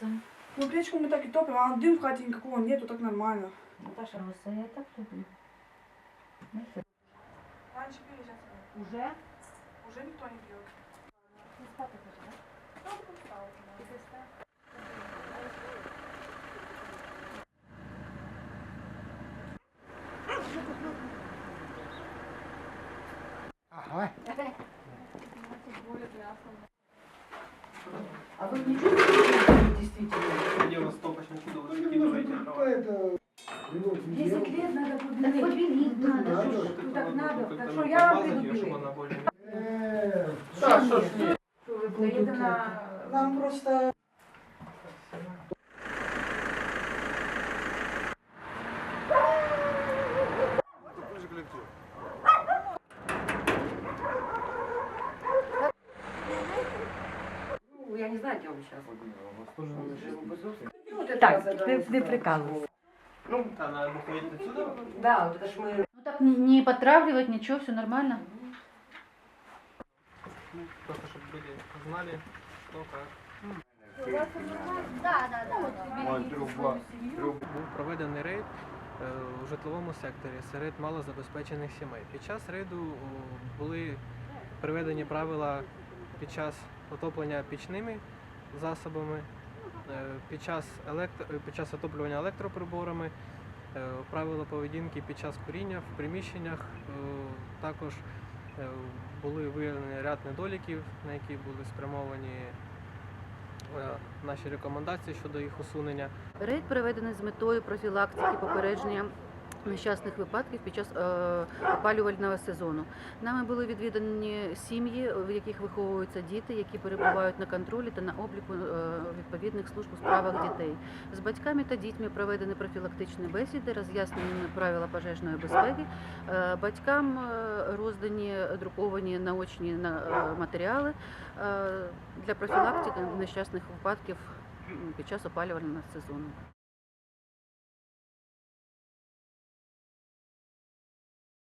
Ну, печку мы так и топим, а дым в хате никакого нету, так нормально. Наташа, все я так люблю. Раньше пили, сейчас Уже? уже никто не пьет. Не спати хочеш, так? А вы не чувствуете действительно? Дело стопочный чудо, вы выкидываете дрова. 10 лет надо Так побелить. побелить надо, Надо, що ж. ну так надо. Как-то Так ну, что я вам помазать приду её, чтобы белить. она более... Да, что ж нет. Да это на... Нам просто... Ну, я не знаю, где он сейчас. Так, ты, ты прикалывайся. Ну, она выходит отсюда. Да, вот это ж мы... Ну так не, не потравливать, ничего, все нормально. Ну, просто чтобы люди знали, что как. Був проведений рейд е, у житловому секторі серед малозабезпечених сімей. Під час рейду о, були приведені правила під час отоплення пічними засобами, е, під час, електро... е, під час отоплювання електроприборами, е, правила поведінки під час куріння в приміщеннях. Також були виявлені ряд недоліків, на які були спрямовані наші рекомендації щодо їх усунення. Рейд проведений з метою профілактики попередження нещасних випадків під час е, опалювального сезону. Нами були відвідані сім'ї, в яких виховуються діти, які перебувають на контролі та на обліку е, відповідних служб у справах дітей. З батьками та дітьми проведені профілактичні бесіди, роз'яснені правила пожежної безпеки. Е, Батькам роздані друковані наочні на- матеріали для профілактики нещасних випадків під час опалювального сезону.